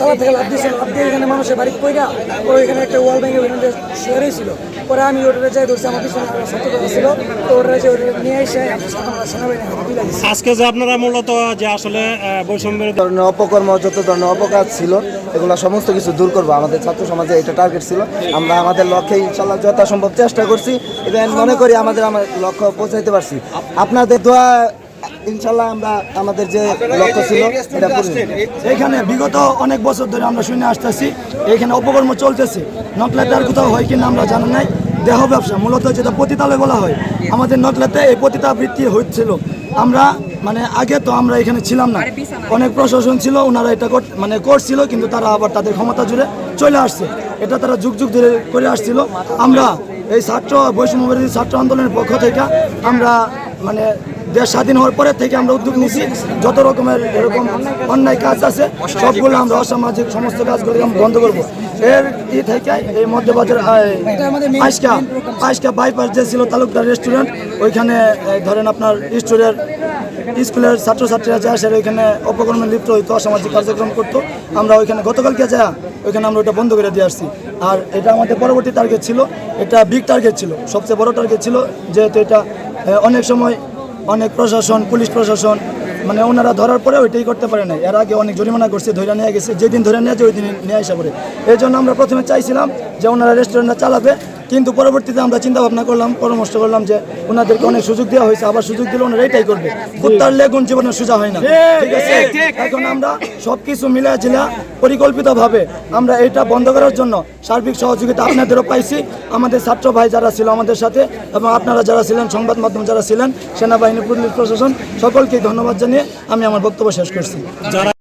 তালা থেকে লাভ দিয়েছিল লাভ দিয়ে এখানে মানুষের বাড়ি পইরা ও এখানে একটা ওয়াল ব্যাঙ্গে ওখানে শুয়ে ছিল পরে আমি ওটা যাই ধরছি আমার পিছনে সত্যতা ছিল তো ওটা যে ওটা নিয়ে এসে আজকে যে আপনারা মূলত যে আসলে বৈষম্যের ধরনের অপকর্ম যত ধরনের অপকাজ ছিল এগুলো সমস্ত কিছু দূর করব। আমাদের ছাত্র সমাজে এটা টার্গেট ছিল। আমরা আমাদের লক্ষ্যে ইনশাল্লাহ যথাসম্ভব চেষ্টা করছি। এবং মনে করি আমাদের আমার লক্ষ্য পৌঁছাইতে পারছি। আপনাদের দোয়া ইনশাল্লাহ আমরা আমাদের যে লক্ষ্য ছিল এখানে বিগত অনেক বছর ধরে আমরা শুনে আসতেছি, এখানে অপকর্ম চলতেছে। নকলাতে আর কোথাও হয় কিনা আমরা জানি নাই। দেহ ব্যবসা, মূলত যেটা পতিতালয় বলা হয়, আমাদের নকলাতে এই পতিতাবৃত্তি হচ্ছিল। আমরা মানে আগে তো আমরা এখানে ছিলাম না। অনেক প্রশাসন ছিল, ওনারা এটা মানে করছিল, কিন্তু তারা আবার তাদের ক্ষমতা জুড়ে চলে আসছে। এটা তারা যুগ যুগ ধরে করে আসছিল। আমরা এই ছাত্র বৈষম্যবিরোধী ছাত্র আন্দোলনের পক্ষ থেকে আমরা মানে দেশ স্বাধীন হওয়ার পরে থেকে আমরা উদ্যোগ নিয়েছি। যত রকমের এরকম অন্যায় কাজ আছে, সবগুলো আমরা অসামাজিক সমস্ত কাজগুলো আমরা বন্ধ করব। এর ই থেকে এই মধ্যবাজার আইসকা আইসকা বাইপাস যে ছিল তালুকদার রেস্টুরেন্ট, ওইখানে ধরেন আপনার স্টুডেন্ট, স্কুলের ছাত্রছাত্রীরা যায় সেটা ওইখানে অপকর্মে লিপ্ত হইতো অসামাজিক কার্যক্রম করতো। আমরা ওইখানে গতকালকে যা, ওইখানে আমরা ওটা বন্ধ করে দিয়ে আসছি। আর এটা আমাদের পরবর্তী টার্গেট ছিল, এটা বিগ টার্গেট ছিল, সবচেয়ে বড় টার্গেট ছিল, যেহেতু এটা অনেক সময় অনেক প্রশাসন, পুলিশ প্রশাসন মানে ওনারা ধরার পরে ওইটাই করতে পারে না এর আগে অনেক জরিমানা করছে ধরে নিয়ে গেছে, যেদিন ধরে নিয়ে যায় ওই দিন নিয়ে আসা এই জন্য আমরা প্রথমে চাইছিলাম যে ওনারা রেস্টুরেন্টটা চালাবে কিন্তু পরবর্তীতে আমরা চিন্তা ভাবনা করলাম পরামর্শ করলাম যে ওনাদেরকে অনেক সুযোগ দেওয়া হয়েছে আবার সুযোগ দিলে ওনারা এটাই করবে। কুত্তার লেগুন জীবনে সোজা হয় না। ঠিক আছে? এখন আমরা সবকিছু মিলা জিলা পরিকল্পিতভাবে আমরা এটা বন্ধ করার জন্য সার্বিক সহযোগিতা আপনাদেরও পাইছি। আমাদের ছাত্র ভাই যারা ছিল আমাদের সাথে এবং আপনারা যারা ছিলেন সংবাদ মাধ্যম যারা ছিলেন সেনাবাহিনী পুলিশ প্রশাসন সকলকেই ধন্যবাদ জানিয়ে আমি আমার বক্তব্য শেষ করছি। যারা